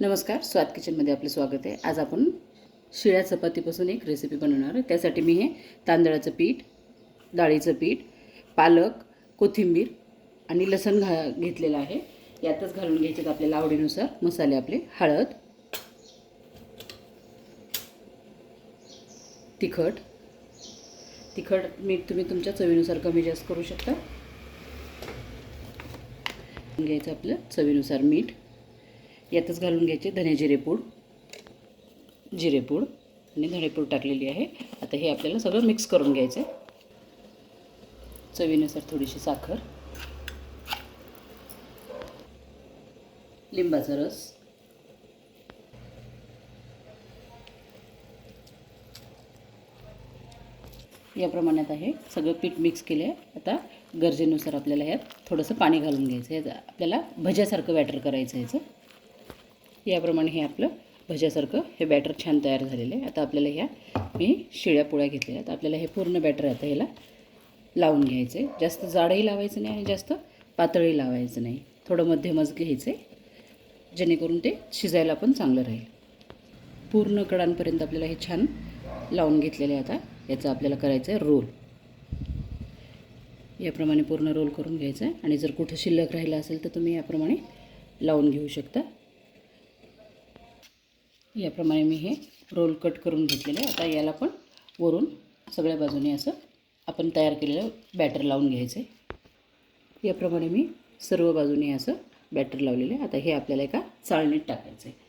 नमस्कार स्वाद किचनमध्ये आपलं स्वागत आहे. आज आपण शिळ्या चपातीपासून एक रेसिपी बनवणार आहे. त्यासाठी मी हे तांदळाचं पीठ डाळीचं पीठ पालक कोथिंबीर आणि लसण घा घेतलेलं आहे. यातच घालून घ्यायचे आपल्याला आवडीनुसार मसाले आपले. हळद तिखट. तिखट मीठ तुम्ही तुमच्या चवीनुसार कमी जास्त करू शकता. घ्यायचं आपलं चवीनुसार मीठ. यातच घालून घ्यायचे धने जिरेपूड जिरेपूड आणि धणेपूड टाकलेली आहे. आता हे आपल्याला सगळं मिक्स करून घ्यायचं आहे चवीनुसार थोडीशी साखर. लिंबाचा रस. या प्रमाणात आहे. सगळं पीठ मिक्स केलं आहे आता गरजेनुसार आपल्याला ह्यात थोडंसं पाणी घालून घ्यायचं आहे आपल्याला भज्यासारखं वॅटर करायचं याचं. याप्रमाणे हे आपलं भज्यासारखं हे बॅटर छान तयार झालेलं आहे. आता आपल्याला ह्या मी शिळ्या पोळ्या घेतलेल्या आहेत. आपल्याला हे पूर्ण बॅटर आता ह्याला लावून घ्यायचं आहे जास्त जाडही लावायचं नाही आणि जास्त पातळही लावायचं नाही. थोडं मध्यमच घ्यायचं आहे जेणेकरून ते शिजायला पण चांगलं राहील. पूर्ण कडांपर्यंत आपल्याला हे छान लावून घेतलेले आहे आता. याचं आपल्याला करायचं आहे रोल. याप्रमाणे पूर्ण रोल करून घ्यायचं आहे आणि जर कुठं शिल्लक राहिलं असेल तर तुम्ही याप्रमाणे लावून घेऊ शकता. याप्रमाणे मी हे रोल कट करून घेतलेले आहे. आता याला पण वरून सगळ्या बाजूने असं आपण तयार केलेलं बॅटर लावून घ्यायचं आहे याप्रमाणे मी सर्व बाजूने असं बॅटर लावलेलं आहे. आता हे आपल्याला एका चाळणीत टाकायचं आहे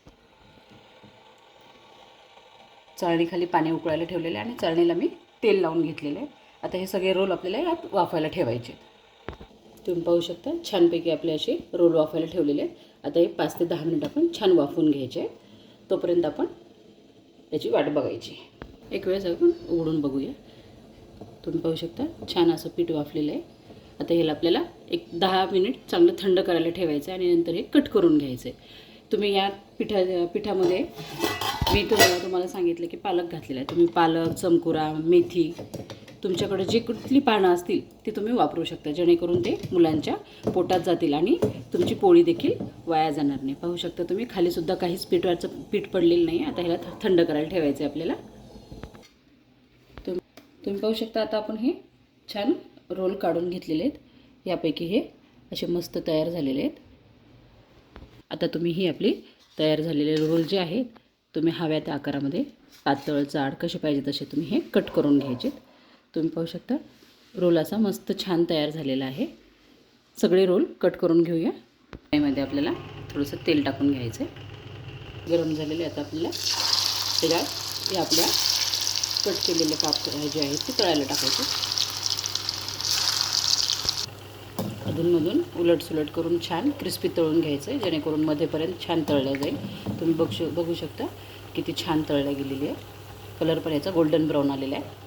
चाळणीखाली पाणी उकळायला ठेवलेलं आहे आणि चाळणीला मी तेल लावून घेतलेलं आहे. आता हे सगळे रोल आपल्याला यात वाफायला ठेवायचे तुम्ही पाहू शकता छानपैकी आपले असे रोल वाफायला ठेवलेले आहेत. आता हे पाच ते दहा मिनिट आपण छान वाफवून घ्यायचे आहे तोपर्यंत आपण याची वाट बघायची. एक वेळेस आपण उघडून बघूया. तुम्ही पाहू शकता छान असं पीठ वाफलेलं आहे. आता ह्याला आपल्याला एक दहा मिनिट चांगलं थंड करायला ठेवायचं आहे आणि नंतर हे कट करून घ्यायचं आहे. तुम्ही या पिठा पिठामध्ये मी तुम्हाला तुम्हाला सांगितलं की पालक घातलेला आहे. तुम्ही पालक चमकुरा मेथी तुमच्याकडे जी कुठली पानं असतील ती तुम्ही वापरू शकता. जेणेकरून ते मुलांच्या पोटात जातील आणि तुमची पोळी देखील वाया जाणार नाही. पाहू शकता तुम्ही खालीसुद्धा काहीच पीठवाचं पीठ पडलेलं नाही आता ह्याला थंड करायला ठेवायचं आहे आपल्याला. तुम तुम्ही पाहू शकता आता आपण हे छान रोल काढून घेतलेले आहेत. यापैकी हे असे मस्त तयार झालेले आहेत. आता तुम्ही ही आपली तयार झालेले रोल जे आहेत तुम्ही हव्या त्या आकारामध्ये पातळ जाड कसे पाहिजे तसे तुम्ही हे कट करून घ्यायचे तुम्ही पाहू शकता. रोल असा मस्त छान तयार झालेला आहे. सगळे रोल कट करून घेऊया. त्यामध्ये आपल्याला थोडंसं तेल टाकून घ्यायचं आहे गरम झालेले आता आपल्याला त्याला हे आपल्या कट केलेले काप जे आहेत ते तळायला टाकायचे. अधूनमधून उलटसुलट करून छान क्रिस्पी तळून घ्यायचं आहे जेणेकरून मध्येपर्यंत छान तळलं जाईल. तुम्ही बघू बघू शकता किती छान तळल्या गेलेली आहे. कलर पण याचा गोल्डन ब्राऊन आलेला आहे.